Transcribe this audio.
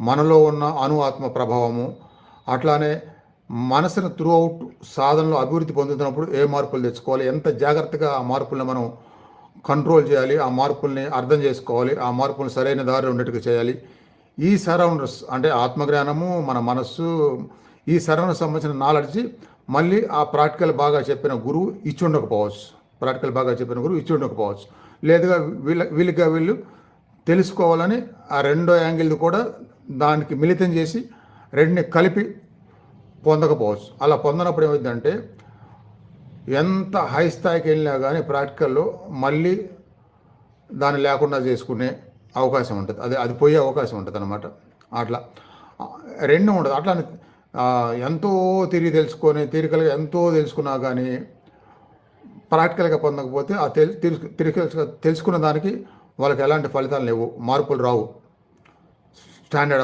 మనలో ఉన్న అణు ఆత్మ ప్రభావము అట్లానే మనసును త్రూ అవుట్ సాధనలో అభివృద్ధి పొందుతున్నప్పుడు ఏ మార్పులు తెచ్చుకోవాలి ఎంత జాగ్రత్తగా ఆ మార్పులను మనం కంట్రోల్ చేయాలి ఆ మార్పుల్ని అర్థం చేసుకోవాలి ఆ మార్పులను సరైన దారిలో ఉండేట్టుగా చేయాలి. ఈ సరౌండర్స్ అంటే ఆత్మజ్ఞానము మన మనస్సు ఈ సరౌండర్ సంబంధించిన నాలెడ్జ్ మళ్ళీ ఆ ప్రాక్టికల్ బాగా చెప్పిన గురువు ఇచ్చి ఉండకపోవచ్చు. ప్రాక్టికల్ బాగా చెప్పిన గురువు ఇచ్చి ఉండకపోవచ్చు. లేదుగా వీళ్ళ వీళ్ళగా వీళ్ళు తెలుసుకోవాలని ఆ రెండో యాంగిల్ది కూడా దానికి మిళితం చేసి రెండిని కలిపి పొందకపోవచ్చు. అలా పొందనప్పుడు ఏమైందంటే ఎంత హై స్థాయికి వెళ్ళినా కానీ ప్రాక్టికల్లో మళ్ళీ దాన్ని లేకుండా చేసుకునే అవకాశం ఉంటుంది. అది అది పోయే అవకాశం ఉంటుంది అనమాట అట్లా. రెండు ఉండదు. అట్లా ఎంతో తిరిగి తెలుసుకొని తీరికలుగా ఎంతో తెలుసుకున్నా కానీ ప్రాక్టికల్గా పొందకపోతే ఆ తిరిగి తెలుసు- తెలుసుకున్న దానికి వాళ్ళకి ఎలాంటి ఫలితాలు లేవు. మార్పులు రావు. standard